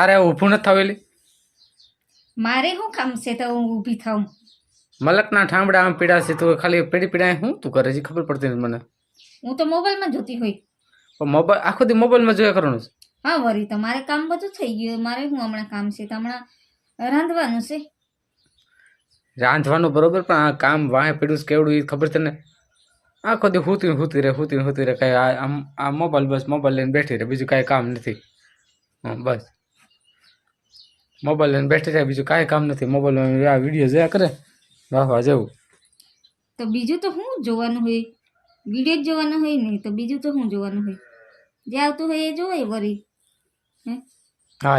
તારે ઊભું નથી થવેલી? મારે શું કામ છે તો હું ઊભી થાઉં? મલકના ઠામડા આમ પીડા છે તું ખાલી પીડી પીડા શું તું કરે છે? ખબર પડતી નથી મને. હું તો મોબાઈલમાં જોતી હોય. પણ મોબાઈલ આખો દી મોબાઈલમાં જોયા કરવાનું છે? હા વરી તો મારે કામ બધું થઈ ગયું. મારે શું હમણાં કામ છે? તો હમણાં રાંધવાનું છે. રાંધવાનું બરોબર પણ આ કામ વાહે પીડું કેવડું એ ખબર છે ને આખો દી હુતી હુતી રહે હુતી હુતી રહે. કઈ આ મોબાઈલ બસ મોબાઈલ લઈને બેઠી રહે બીજું કાંઈ કામ નથી. હા બસ. મોબાઈલ લઈને બેઠી રહે બીજું કાંઈ કામ નથી. મોબાઈલમાં આ વીડિયો જોયા કરે વાહ જવું. તો બીજું તો શું જોવાનું હોય? વીડિયો જ જોવાનું હોય નહીં તો બીજું તો શું જોવાનું હોય? જે આવતું હોય એ જોવાય વરી હે?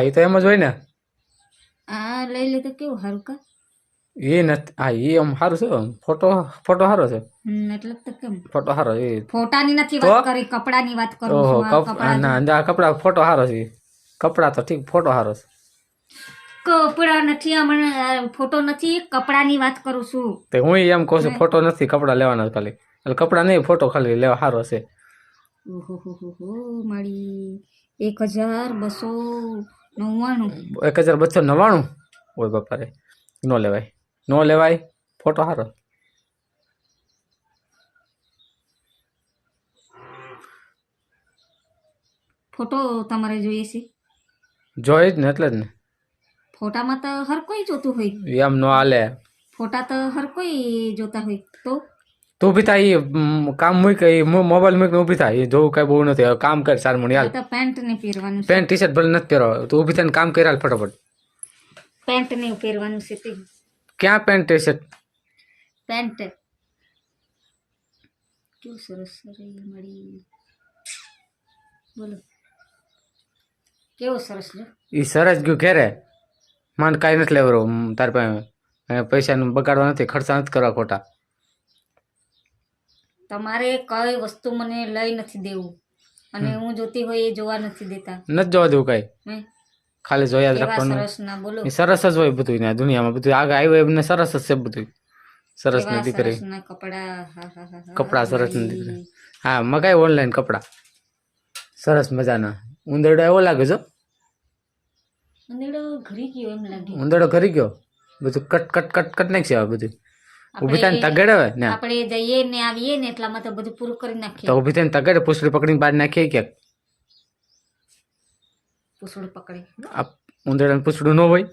એ તો એમ જ હોય ને. આ લઈ લે તો કેવું સારું કા? એ નથી હા એ આમ સારું છે. ફોટો ફોટો સારો છે. એટલે તો કેમ? ફોટો સારો એ. ફોટાની નથી? વાત કરી કપડાની વાત કરું ઓહો ના ના, કપડા ફોટો સારો છે. કપડા તો ઠીક ફોટો સારો છે. કપડા નથી હમણાં ફોટો નથી કપડાની વાત કરું છું. તે હું એમ કહું છું ફોટો નથી કપડા લેવાના ખાલી. એટલે કપડા નહીં ફોટો ખાલી લેવા સારો છે. ઓહો મારી એક હજાર બસો નવ્વાણું. એક હજાર બસો નવ્વાણું? ઓય બાપા રે ન લેવાય. ન લેવાય ફોટો સારો. ફોટો તમારે જોઈએ છે? જોઈ જ ને એટલે જ ને. ફોટામાં તો હર કોઈ જોતું હોય. એમ ન હાલે. ફોટા તો હર કોઈ જોતા હોય. તો? તું ઊભી થાય એ કામ મૂક એ મોબાઈલ મૂકીને ઊભી થાય. એ જોવું કઈ બહુ નથી. હવે કામ કર ચાર મણી આ હાલ તો પેન્ટ ને પહેરવાનું છે. પેન્ટ ટી શર્ટ ભલે નથી પહેરવા. તું ઊભી થઈને કામ કરી હાલ ફટાફટ. પેન્ટ ને પહેરવાનું છે તે. ક્યાં પેન્ટ ટી શર્ટ પેન્ટ કેવું સરસ રે મળી બોલો. કેવું સરસ જો એ સરસ ગયું ઘેરે. માન કાંઈ નથી લેવરો તાર પાસે. અને પૈસાનું બગાડવા નથી ખર્ચા નથી કરવા ખોટા. તમારે કઈ વસ્તુ મને લઈ નથી દેવું. અને હું જોતી હોય એ જોવા નથી દેતા. નથી જોવા દેવું કઈ. ખાલી જોયા જ રાખવાનું. સરસ જ હોય બધું ને દુનિયામાં. બધું આગળ આવ્યું એમને સરસ જ છે બધું સરસની દીકરી. કપડા. સરસની દીકરી. હા મગાય ઓનલાઈન કપડા. સરસ મજાના. ઉંદરડો એવો લાગે છો ઉંદરડો ઘરી ગયો બધું કટ કટ કટ કટ નાખશે બધું? થઈને તગડે હવે ને? આપણે જઈએ ને આવીએ ને એટલામાં તો બધું પૂરું કરી નાખીએ. તો ઊભી થઈને તગડે પૂછડી પકડીને બહાર નાખીએ ક્યાંક? પૂછડું પકડી. આ ઉંદરડાનું પૂછડું ન હોય?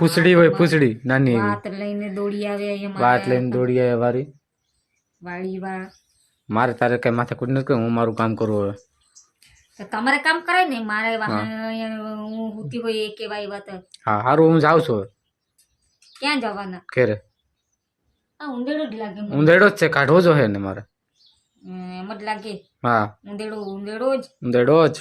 પૂછડી હોય પૂછડી નાની વાત લઈને દોડી આવે વાત મારે. લઈને દોડી આવે વારી. વાળી મારે તારે કઈ માથે કુટ નથી હું મારું કામ કરવું હવે. તમારે કામ કરાય ને મારે હું. હુતી હોય એ કેવાય વાત. હા સારું હું જાઉં છું. ક્યાં જવાના? ઘેરે. આ ઉંદેડો જ લાગે ઉંદેડો જ છે કાઢવો જો હે ને મારે. એમ જ લાગે. હા. ઉંદેડો ઉંદેડો જ. ઉંદેડો જ.